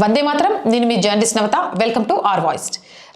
వందే మాత్రం నేను మీ journalist Navata. Welcome to R voice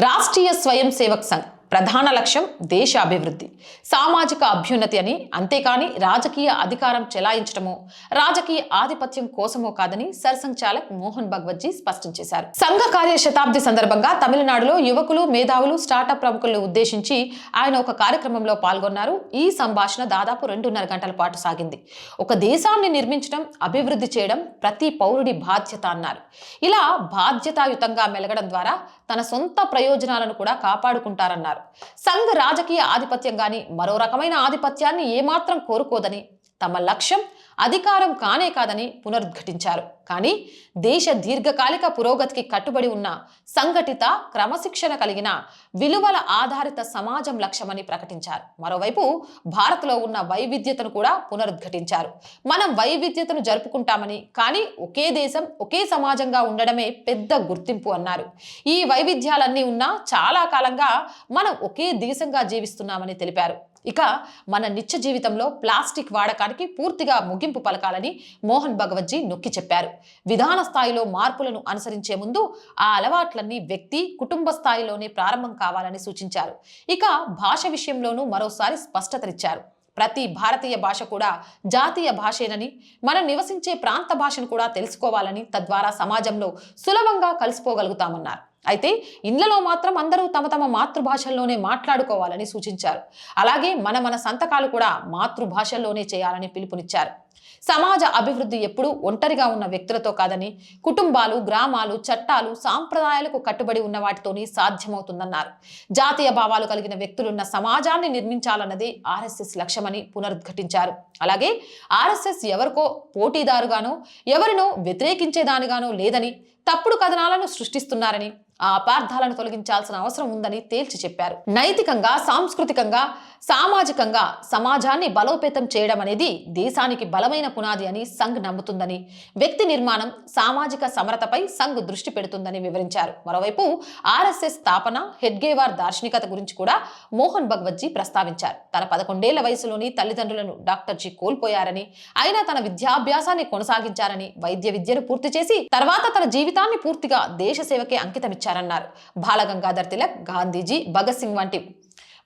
Rashtriya Swayam Sevak Sangh. ప్రధాన లక్ష్యం దేశ అభివృద్ధి. సామాజిక అభ్యున్నతి అని అంతేకాని రాజకీయ అధికారం చెలాయించడమో రాజకీయ ఆధిపత్యం కోసమో కాదని సర్సంఘ్ చాలక్ మోహన్ భగవత్జీ స్పష్టం చేశారు. సంఘ కార్య శతాబ్ది సందర్భంగా తమిళనాడులో యువకులు మేధావులు స్టార్టప్ ప్రముఖులను ఉద్దేశించి ఆయన ఒక కార్యక్రమంలో పాల్గొన్నారు. ఈ సంభాషణ దాదాపు రెండున్నర గంటల పాటు సాగింది. ఒక దేశాన్ని నిర్మించడం అభివృద్ధి చేయడం ప్రతి పౌరుడి బాధ్యత అన్నారు. ఇలా బాధ్యతాయుతంగా మెలగడం ద్వారా తన సొంత ప్రయోజనాలను కూడా కాపాడుకుంటారన్నారు. సంఘ్ రాజకీయ ఆధిపత్యం గాని మరో రకమైన ఆధిపత్యాన్ని ఏమాత్రం కోరుకోదని తమ లక్ష్యం అధికారం కానే కాదని పునరుద్ఘటించారు. కానీ దేశ దీర్ఘకాలిక పురోగతికి కట్టుబడి ఉన్న సంఘటిత క్రమశిక్షణ కలిగిన విలువల ఆధారిత సమాజం లక్ష్యమని ప్రకటించారు. మరోవైపు భారత్లో ఉన్న వైవిధ్యతను కూడా పునరుద్ఘటించారు. మనం వైవిధ్యతను జరుపుకుంటామని కానీ ఒకే దేశం ఒకే సమాజంగా ఉండడమే పెద్ద గుర్తింపు అన్నారు. ఈ వైవిధ్యాలన్నీ ఉన్నా చాలా కాలంగా మనం ఒకే దేశంగా జీవిస్తున్నామని తెలిపారు. ఇక మన నిత్య జీవితంలో ప్లాస్టిక్ వాడకానికి పూర్తిగా ముగింపు పలకాలని మోహన్ భగవత్జీ నొక్కి చెప్పారు. విధాన స్థాయిలో మార్పులను అనుసరించే ముందు ఆ అలవాట్లన్నీ వ్యక్తి కుటుంబ స్థాయిలోనే ప్రారంభం కావాలని సూచించారు. ఇక భాష విషయంలోనూ మరోసారి స్పష్టతనిచ్చారు ప్రతి భారతీయ భాష కూడా జాతీయ భాషేనని మనం నివసించే ప్రాంత భాషను కూడా తెలుసుకోవాలని తద్వారా సమాజంలో సులభంగా కలిసిపోగలుగుతామన్నారు. అయితే ఇళ్ళలో మాత్రం అందరూ తమ తమ మాతృభాషల్లోనే మాట్లాడుకోవాలని సూచించారు. అలాగే మన మన సంతకాలు కూడా మాతృభాషల్లోనే చేయాలని పిలుపునిచ్చారు. సమాజ అభివృద్ధి ఎప్పుడూ ఒంటరిగా ఉన్న వ్యక్తులతో కాదని కుటుంబాలు గ్రామాలు చట్టాలు సాంప్రదాయాలకు కట్టుబడి ఉన్న వాటితోనే సాధ్యమవుతుందన్నారు. జాతీయ భావాలు కలిగిన వ్యక్తులున్న సమాజాన్ని నిర్మించాలన్నది ఆర్ఎస్ఎస్ లక్ష్యమని పునరుద్ఘటించారు. అలాగే ఆర్ఎస్ఎస్ ఎవరికో పోటీదారుగానో ఎవరినో వ్యతిరేకించేదానిగానో లేదని తప్పుడు కథనాలను సృష్టిస్తున్నారని ఆ అపార్థాలను తొలగించాల్సిన అవసరం ఉందని తేల్చి చెప్పారు. నైతికంగా సాంస్కృతికంగా సామాజికంగా సమాజాన్ని బలోపేతం చేయడం అనేది దేశానికి బలమైన పునాది అని సంఘ్ నమ్ముతుందని వ్యక్తి నిర్మాణం సామాజిక సమరతపై సంఘ్ దృష్టి పెడుతుందని వివరించారు. మరోవైపు ఆర్ఎస్ఎస్ స్థాపన హెడ్గేవార్ దార్శనికత గురించి కూడా మోహన్ భగవత్జీ ప్రస్తావించారు. తన పదకొండేళ్ళ వయసులోని తల్లిదండ్రులను డాక్టర్ జీ కోల్పోయారని అయినా తన విద్యాభ్యాసాన్ని కొనసాగించారని వైద్య విద్యను పూర్తి చేసి తర్వాత తన జీవితాన్ని పూర్తిగా దేశ సేవకే అంకితమిచ్చారన్నారు. బాలగంగాధర్ తిలక్ గాంధీజీ భగత్ సింగ్ వంటి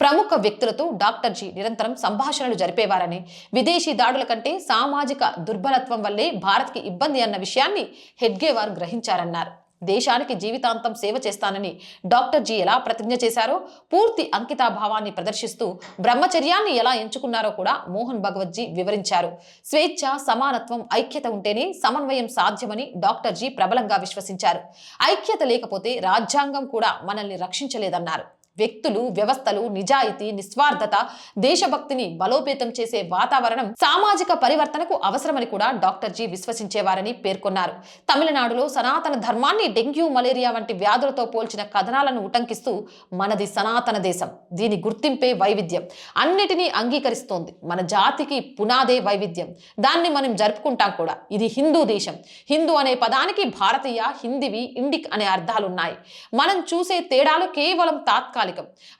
ప్రముఖ వ్యక్తులతో డాక్టర్ జీ నిరంతరం సంభాషణలు జరిపేవారని విదేశీ దాడుల కంటే సామాజిక దుర్బలత్వం వల్లే భారత్కి ఇబ్బంది అన్న విషయాన్ని హెడ్గేవార్ గ్రహించారన్నారు. దేశానికి జీవితాంతం సేవ చేస్తానని డాక్టర్ జీ ఎలా ప్రతిజ్ఞ చేశారో పూర్తి అంకితాభావాన్ని ప్రదర్శిస్తూ బ్రహ్మచర్యాన్ని ఎలా ఎంచుకున్నారో కూడా మోహన్ భగవత్జీ వివరించారు. స్వేచ్ఛ సమానత్వం ఐక్యత ఉంటేనే సమన్వయం సాధ్యమని డాక్టర్ జీ ప్రబలంగా విశ్వసించారు. ఐక్యత లేకపోతే రాజ్యాంగం కూడా మనల్ని రక్షించలేదన్నారు. వ్యక్తులు వ్యవస్థలు నిజాయితీ నిస్వార్థత దేశభక్తిని బలోపేతం చేసే వాతావరణం సామాజిక పరివర్తనకు అవసరమని కూడా డాక్టర్ జీ విశ్వసించేవారని పేర్కొన్నారు. తమిళనాడులో సనాతన ధర్మాన్ని డెంగ్యూ మలేరియా వంటి వ్యాధులతో పోల్చిన కథనాలను ఉటంకిస్తూ మనది సనాతన దేశం. దీని గుర్తింపే వైవిధ్యం. అన్నిటినీ అంగీకరిస్తోంది. మన జాతికి పునాదే వైవిధ్యం. దాన్ని మనం జరుపుకుంటాం కూడా. ఇది హిందూ దేశం. హిందూ అనే పదానికి భారతీయ హిందీవి ఇండిక్ అనే అర్థాలున్నాయి. మనం చూసే తేడాలు కేవలం తాత్కాలిక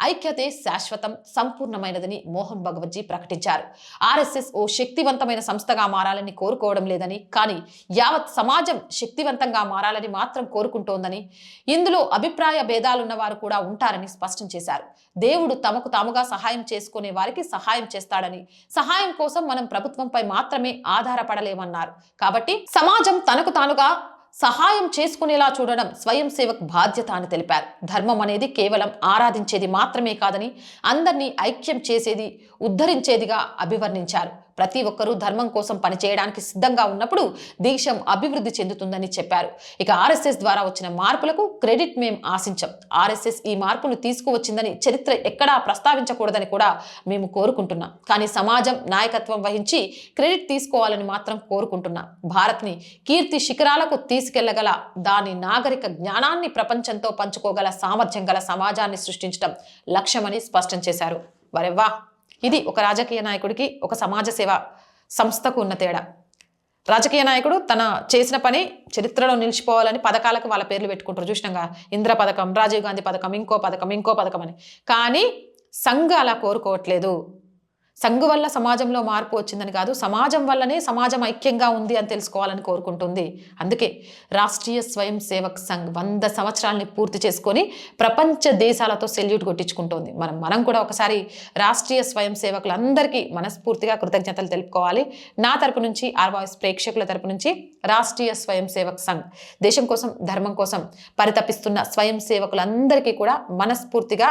ఐక్యతే శాశ్వతం సంపూర్ణమైనదని మోహన్ భగవత్జీ ప్రకటించారు. ఆర్ఎస్ఎస్ ఓ శక్తివంతమైన సంస్థగా మారాలని కోరుకోవడం లేదని కానీ యావత్ సమాజం శక్తివంతంగా మారాలని మాత్రం కోరుకుంటోందని ఇందులో అభిప్రాయ భేదాలున్న వారు కూడా ఉంటారని స్పష్టం చేశారు. దేవుడు తమకు తాముగా సహాయం చేసుకునే వారికి సహాయం చేస్తాడని సహాయం కోసం మనం ప్రభుత్వంపై మాత్రమే ఆధారపడలేమన్నారు. కాబట్టి సమాజం తనకు తానుగా సహాయం చేసుకునేలా చూడడం స్వయం సేవక్ బాధ్యత అని తెలిపారు. ధర్మం అనేది కేవలం ఆరాధించేది మాత్రమే కాదని అందరినీ ఐక్యం చేసేది ఉద్ధరించేదిగా అభివర్ణించారు. ప్రతి ఒక్కరూ ధర్మం కోసం పనిచేయడానికి సిద్ధంగా ఉన్నప్పుడు దేశం అభివృద్ధి చెందుతుందని చెప్పారు. ఇక ఆర్ఎస్ఎస్ ద్వారా వచ్చిన మార్పులకు క్రెడిట్ మేం ఆశించం. ఆర్ఎస్ఎస్ ఈ మార్పును తీసుకువచ్చిందని చరిత్ర ఎక్కడా ప్రస్తావించకూడదని కూడా మేము కోరుకుంటున్నాం. కానీ సమాజం నాయకత్వం వహించి క్రెడిట్ తీసుకోవాలని మాత్రం కోరుకుంటున్నాం. భారత్ని కీర్తి శిఖరాలకు తీసుకెళ్ళగల దాని నాగరిక జ్ఞానాన్ని ప్రపంచంతో పంచుకోగల సామర్థ్యం గల సమాజాన్ని సృష్టించడం లక్ష్యమని స్పష్టం చేశారు. వరెవ్వా! ఇది ఒక రాజకీయ నాయకుడికి ఒక సమాజ సేవ సంస్థకు ఉన్న తేడా. రాజకీయ నాయకుడు తన చేసిన పని చరిత్రలో నిలిచిపోవాలని పథకాలకు వాళ్ళ పేర్లు పెట్టుకుంటారు. చూసినాగా? ఇంద్ర పథకం రాజీవ్ గాంధీ పథకం ఇంకో పథకం ఇంకో పథకం అని. కానీ సంఘ అలా కోరుకోవట్లేదు. సంఘు వల్ల సమాజంలో మార్పు వచ్చిందని కాదు సమాజం వల్లనే సమాజం ఐక్యంగా ఉంది అని తెలుసుకోవాలని కోరుకుంటుంది. అందుకే రాష్ట్రీయ స్వయం సేవక్ సంఘ్ వంద సంవత్సరాలని పూర్తి చేసుకొని ప్రపంచ దేశాలతో సెల్యూట్ కొట్టించుకుంటుంది. మనం మనం కూడా ఒకసారి రాష్ట్రీయ స్వయం సేవకులందరికీ మనస్ఫూర్తిగా కృతజ్ఞతలు తెలుపుకోవాలి. నా తరపు నుంచి ఆర్ వాయిస్ ప్రేక్షకుల తరపు నుంచి రాష్ట్రీయ స్వయం సేవక్ సంఘ్ దేశం కోసం ధర్మం కోసం పరితపిస్తున్న స్వయం సేవకులందరికీ కూడా మనస్ఫూర్తిగా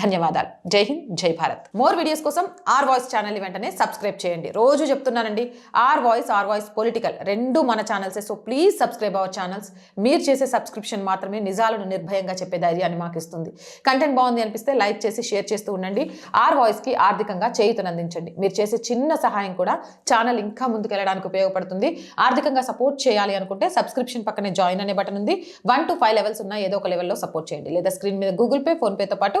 ధన్యవాదాలు. జై హింద్ జై భారత్. మోర్ వీడియోస్ కోసం ఆర్ వాయిస్ ఛానల్ వెంటనే సబ్స్క్రైబ్ చేయండి. రోజు చెప్తున్నానండి R voice R voice political రెండు మన ఛానల్సే. So please subscribe our channels. మీరు చేసే సబ్స్క్రిప్షన్ మాత్రమే నిజాలను నిర్భయంగా చెప్పే ధైర్యాన్ని మాకు ఇస్తుంది కంటెంట్ బాగుంది అనిపిస్తే లైక్ చేసి షేర్ చేస్తూ ఉండండి. ఆర్ వాయిస్కి ఆర్థికంగా చేయుతనందించండి మీరు చేసే చిన్న సహాయం కూడా ఛానల్ ఇంకా ముందుకెళ్ళడానికి ఉపయోగపడుతుంది. ఆర్థికంగా సపోర్ట్ చేయాలి అనుకుంటే సబ్స్క్రిప్షన్ పక్కనే జాయిన్ అనే బటన్ ఉంది. వన్ టు ఫైవ్ లెవెల్స్ ఉన్న ఏదో ఒక లెవెల్లో సపోర్ట్ చేయండి. లేదా స్క్రీన్ మీద గూగుల్ పే ఫోన్పేతో పాటు